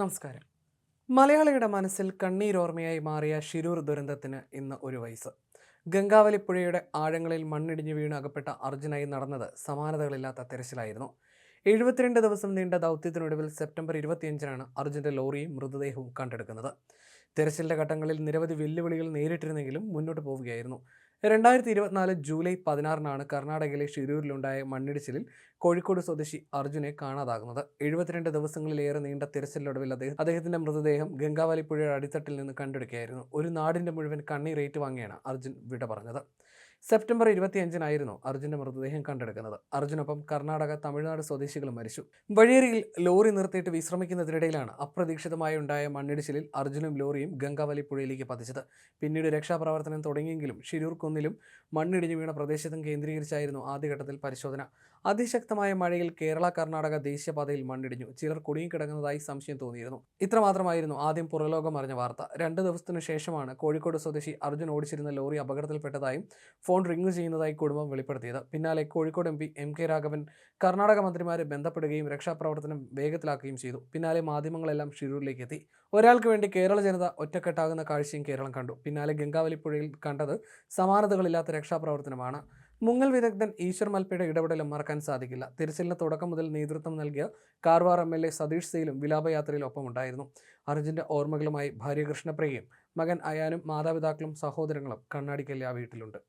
നമസ്കാരം. മലയാളിയുടെ മനസ്സിൽ കണ്ണീരോർമ്മയായി മാറിയ ശിരൂർ ദുരന്തത്തിന് ഇന്ന് ഒരു വയസ്സ്. ഗംഗാവലി പുഴയുടെ ആഴങ്ങളിൽ മണ്ണിടിഞ്ഞു വീണ് അകപ്പെട്ട അർജുനായി നടന്നത് സമാനതകളില്ലാത്ത തെരച്ചിലായിരുന്നു. എഴുപത്തിരണ്ട് ദിവസം നീണ്ട ദൗത്യത്തിനൊടുവിൽ സെപ്റ്റംബർ ഇരുപത്തിയഞ്ചിനാണ് അർജുന്റെ ലോറിയും മൃതദേഹവും കണ്ടെടുക്കുന്നത്. തെരച്ചിലിന്റെ ഘട്ടങ്ങളിൽ നിരവധി വെല്ലുവിളികൾ നേരിട്ടിരുന്നെങ്കിലും മുന്നോട്ട് പോവുകയായിരുന്നു. രണ്ടായിരത്തി ഇരുപത്തിനാല് ജൂലൈ പതിനാറിനാണ് കർണാടകയിലെ ഷിരൂരിലുണ്ടായ മണ്ണിടിച്ചിലിൽ കോഴിക്കോട് സ്വദേശി അർജുനെ കാണാതാകുന്നത്. എഴുപത്തിരണ്ട് ദിവസങ്ങളിലേറെ നീണ്ട തിരച്ചിലൊടുവിൽ അദ്ദേഹം അദ്ദേഹത്തിന്റെ മൃതദേഹം ഗംഗാവലി പുഴയുടെ അടിത്തട്ടിൽ നിന്ന് കണ്ടെടുക്കുകയായിരുന്നു. ഒരു നാടിന്റെ മുഴുവൻ കണ്ണീർ ഏറ്റുവാങ്ങിയാണ് അർജുൻ വിട പറഞ്ഞത്. സെപ്റ്റംബർ ഇരുപത്തിയഞ്ചിനായിരുന്നു അർജുന്റെ മൃതദേഹം കണ്ടെടുക്കുന്നത്. അർജുനൊപ്പം കർണാടക തമിഴ്നാട് സ്വദേശികളും മരിച്ചു. വഴിയേരിയിൽ ലോറി നിർത്തിയിട്ട് വിശ്രമിക്കുന്നതിനിടയിലാണ് അപ്രതീക്ഷിതമായി ഉണ്ടായ മണ്ണിടിച്ചിലിൽ അർജുനും ലോറിയും ഗംഗാവലി പുഴയിലേക്ക് പതിച്ചത്. പിന്നീട് രക്ഷാപ്രവർത്തനം തുടങ്ങിയെങ്കിലും ഷിരൂർ കുന്നിലും മണ്ണിടിഞ്ഞു വീണ പ്രദേശത്തും കേന്ദ്രീകരിച്ചായിരുന്നു ആദ്യഘട്ടത്തിൽ പരിശോധന. അതിശക്തമായ മഴയിൽ കേരള കർണാടക ദേശീയപാതയിൽ മണ്ണിടിഞ്ഞു. ചിലർ കുടുങ്ങിക്കിടക്കുന്നതായി സംശയം തോന്നിയിരുന്നു. ഇത്രമാത്രമായിരുന്നു ആദ്യം പുറലോകം അറിഞ്ഞ വാർത്ത. രണ്ട് ദിവസത്തിനു ശേഷമാണ് കോഴിക്കോട് സ്വദേശി അർജുൻ ഓടിച്ചിരുന്ന ലോറി അപകടത്തിൽപ്പെട്ടതായും ഫോൺ റിംഗ് ചെയ്യുന്നതായി കുടുംബം വെളിപ്പെടുത്തിയത്. പിന്നാലെ Kozhikode M P M K Raghavan Karnataka മന്ത്രിമാരെ ബന്ധപ്പെടുകയും രക്ഷാപ്രവർത്തനം വേഗത്തിലാക്കുകയും ചെയ്തു. പിന്നാലെ മാധ്യമങ്ങളെല്ലാം ഷിരൂരിലേക്ക് എത്തി. ഒരാൾക്ക് വേണ്ടി കേരള ജനത ഒറ്റക്കെട്ടാകുന്ന കാഴ്ചയും കേരളം കണ്ടു. പിന്നാലെ ഗംഗാവലി പുഴയിൽ കണ്ടത് സമാനതകളില്ലാത്ത രക്ഷാപ്രവർത്തനമാണ്. മുങ്ങൽ വിദഗ്ധൻ ഈശ്വർ മൽപ്പയുടെ ഇടപെടലും മറക്കാൻ സാധിക്കില്ല. തിരച്ചിലിന് തുടക്കം മുതൽ നേതൃത്വം നൽകിയ Karwar M L A Satish സെയിലും വിലാപയാത്രയിൽ ഒപ്പമുണ്ടായിരുന്നു അർജുന്റെ ഓർമ്മകളുമായി ഭാര്യ കൃഷ്ണപ്രിയയും മകൻ അയാനും മാതാപിതാക്കളും സഹോദരങ്ങളും കണ്ണാടിക്കല്ല് ആ വീട്ടിലുണ്ട്.